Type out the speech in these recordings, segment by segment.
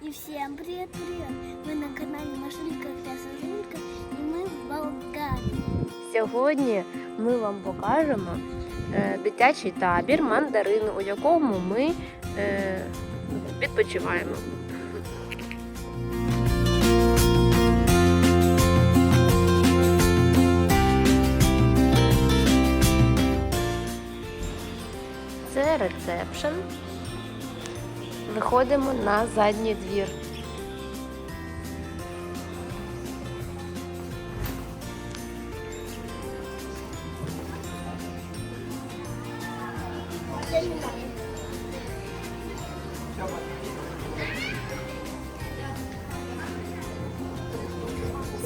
И всем привет-привет! Вы на канале Машулька Красотулька и мы в Болгарии. Сьогодні ми вам покажемо е, дитячий табір мандарин, у якому ми е, відпочиваємо. Це ресепшн. Виходимо на задній двір.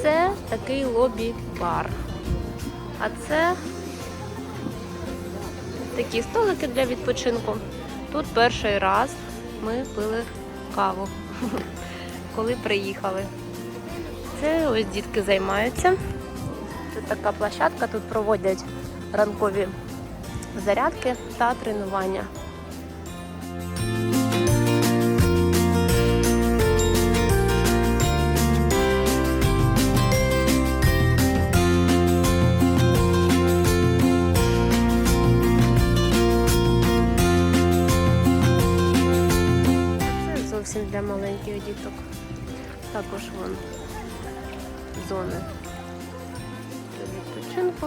Це такий лобі-бар. А це такі столики для відпочинку. Тут перший раз ми пили каву, коли приїхали. Це ось дітки займаються. Це така площадка, тут проводять ранкові зарядки та тренування. Маленьких діток. Також вон зони відпочинку.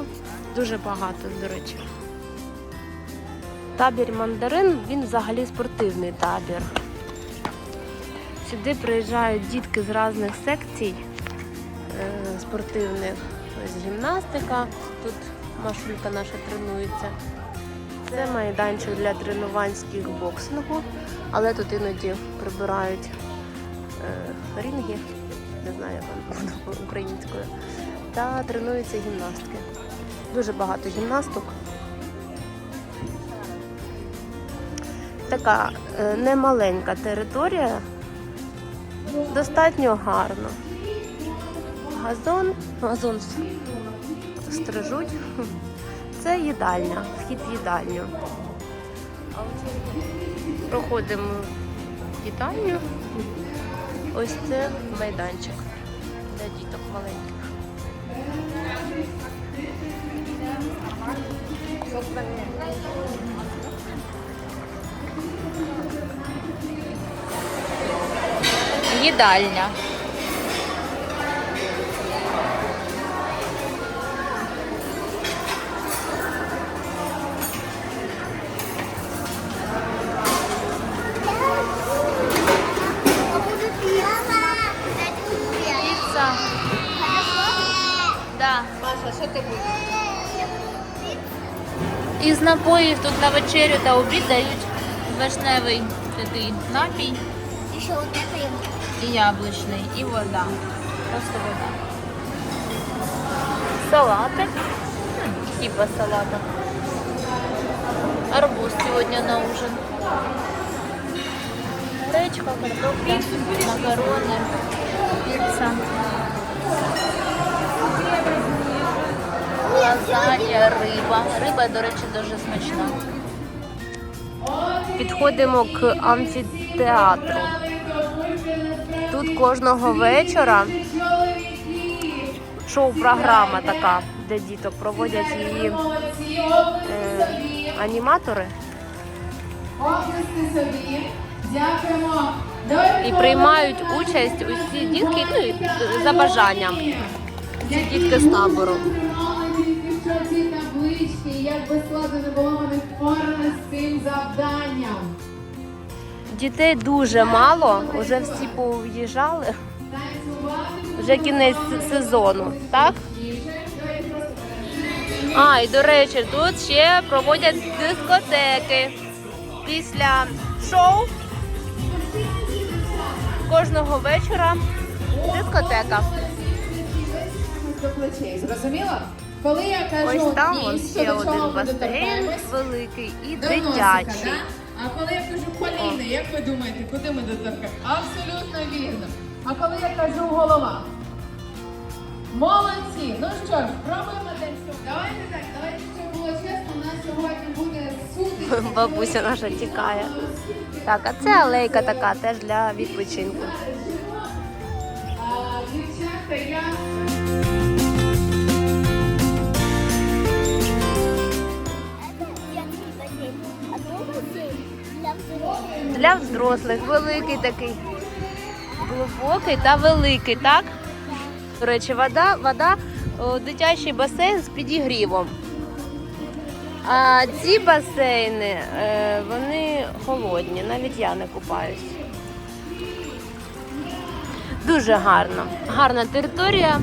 Дуже багато, до речі. Табір мандарин, він взагалі спортивний табір. Сюди приїжджають дітки з різних секцій е, спортивних. Ось гімнастика, тут Машулька наша тренується. Це майданчик для тренувань з кікбоксингу, але тут іноді прибирають е, рінги, не знаю, як буде українською, та тренуються гімнастки. Дуже багато гімнасток. Така е, немаленька територія, достатньо гарно. Газон, газон стрижуть. Це їдальня, вхід в їдальню. Проходимо в їдальню. Ось це майданчик для діток маленьких. Їдальня. Маша, що? Із напоїв тут на вечерю та обід дають вишневий такий напій Еще вот это я і яблучний, і вода. Просто вода. Салатик. Типа салата. Арбуз сегодня на ужин. Гречка, картопля, макарони, піца. Лазанья, риба. Риба, до речі, дуже смачна. Підходимо к амфітеатру. Тут кожного вечора шоу-програма така, де діток проводять її е, аніматори і приймають участь усі дітки ну, за бажанням. Ці дітки з табору. Як би складно не було, вони впоралися з цим завданням. Дітей дуже мало, вже всі пов'їжджали, вже кінець сезону, так? А, і до речі, тут ще проводять дискотеки. Після шоу кожного вечора дискотека. Зрозуміло? Коли я кажу Ось там «ні», он ще один басейн великий і до носика, дитячий. да? А коли я кажу коліни, як ви думаєте, куди ми доторкаємо? Абсолютно вірно. А коли я кажу голова? Молодці! Ну що ж, пробуємо танцювати. Давайте так, давайте, щоб було було чесно, у нас сьогодні буде сутичка. Бабуся наша тікає. Так, а це алейка така теж для відпочинку. Для взрослих великий такий. Глибокий та великий, так? До речі, вода, вода, дитячий басейн з підігрівом. А ці басейни, е, вони холодні, навіть я не купаюсь. Дуже гарно. Гарна територія.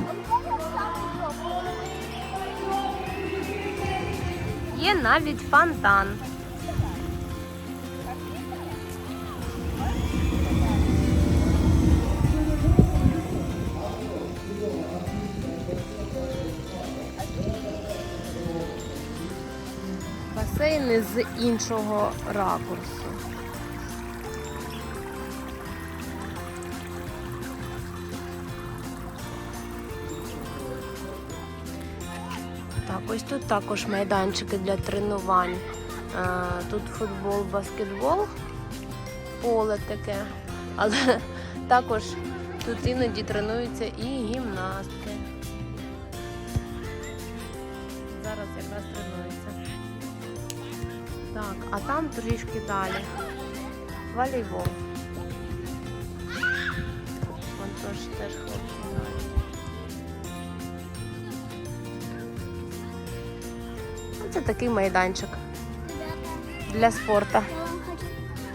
Є навіть фонтан. Басейни з іншого ракурсу. Так, ось тут також майданчики для тренувань. Е, Тут футбол, баскетбол, поле таке. Але також тут іноді тренуються і гімнастки. Зараз якраз тренується. Так, а там трішки далі. Волейбол. Вон теж теж хлопці грають. Ну, Це такий майданчик для спорту. Я вам хочу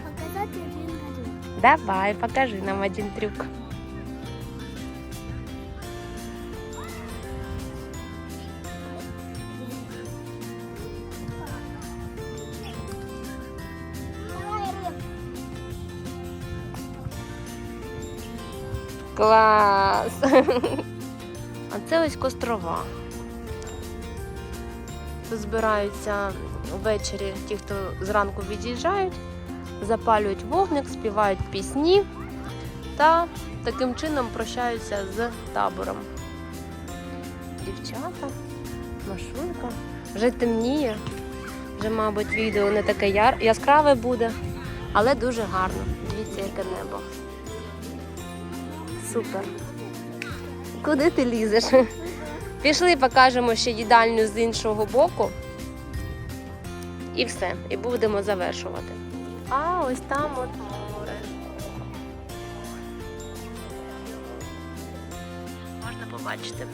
показать один трюк. Давай, покажи нам один трюк. Клас! А це ось кострова. Тут збираються ввечері ті, хто зранку від'їжджають, запалюють вогник, співають пісні та таким чином прощаються з табором. Дівчата, машинка. Вже темніє. Вже, мабуть, відео не таке яскраве буде, але дуже гарно. Дивіться, яке небо. Супер. Куди ти лізеш? Пішли, покажемо ще їдальню з іншого боку. І все. І будемо завершувати. А ось там от море. Можна побачити.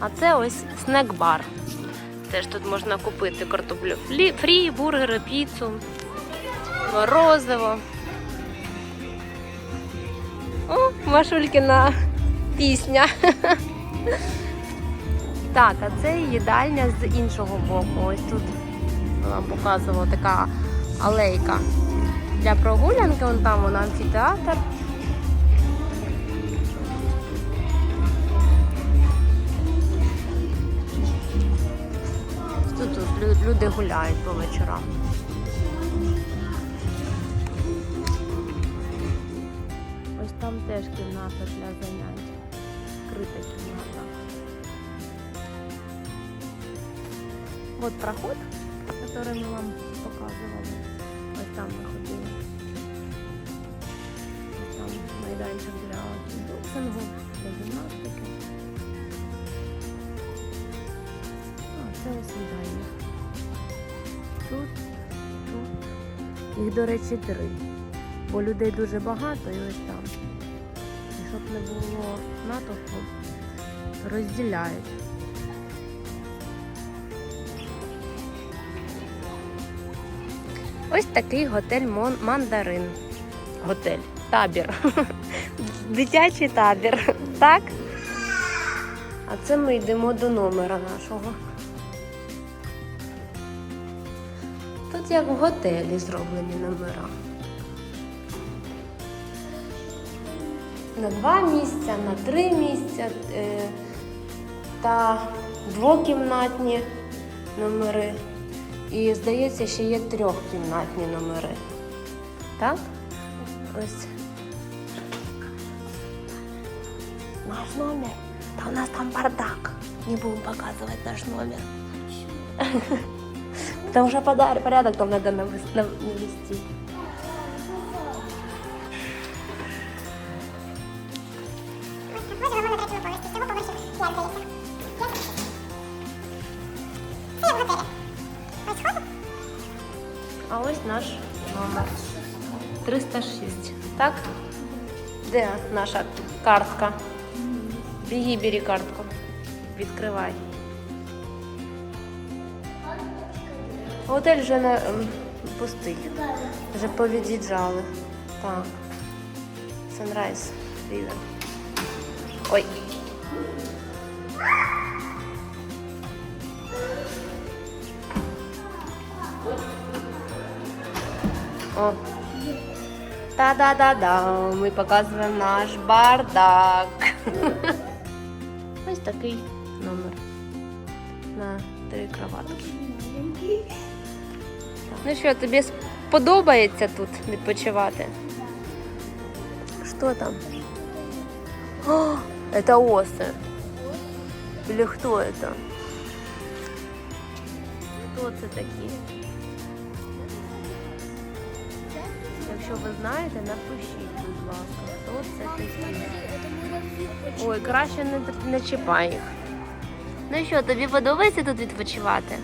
А це ось снек-бар. Теж тут можна купити картоплю фрі, бургери, піцу, морозиво. О, Машулькіна пісня. Так, а це їдальня з іншого боку. Ось тут вам показувала така алейка для прогулянки. Вон там вон амфітеатр. Люди гуляють по вечорам. Ось там теж кімната для занять. Скрита кімната. От проход, який ми вам показували. Ось там ми ходили. Ось там майданчик для боксингу, для гімнастики. А, це ось їдальня. Тут, тут. Їх, до речі, три. Бо людей дуже багато і ось там. І щоб не було натовпу, розділяють. Ось такий готель Мон- Мандарин. Готель. Табір. Дитячий табір. Так? А це ми йдемо до номера нашого. тут як в готелі зроблені номера. На два місця, на три місця е, та двокімнатні номери. І, здається, ще є трьохкімнатні номери. Так? Ось. Наш номер. Та у нас там бардак. Не будемо показувати наш номер. Потому что подар- порядок там надо навес- нав- навести. А ось наш номер. 306. Так? Де наша картка? Біги, бери картку. Відкривай. Готель вже не, ем, пустий. Вже повід'їжджали. Так. Sunrise River. Ой. О. Та-да-да-да. Ми показуємо наш бардак. Ось такий номер. На три кроватки. Ну що, тобі сподобається тут відпочивати? Що там? О, це оси. Или хто це? Хто це такі? Якщо ви знаєте, напишіть, будь ласка, хто це такі. Ой, краще не, не чіпай їх. Ну що, тобі подобається тут відпочивати?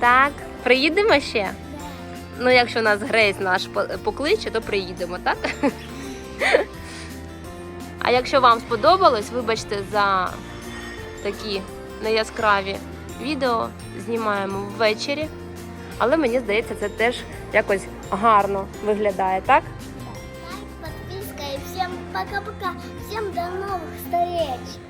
Так. Приїдемо ще? Ну, якщо нас Грейс наш покличе, то приїдемо, так? А якщо вам сподобалось, вибачте за такі неяскраві відео. Знімаємо ввечері. Але мені здається, це теж якось гарно виглядає, так? Лайк, подписка и всем пока-пока. Всем до новых встреч.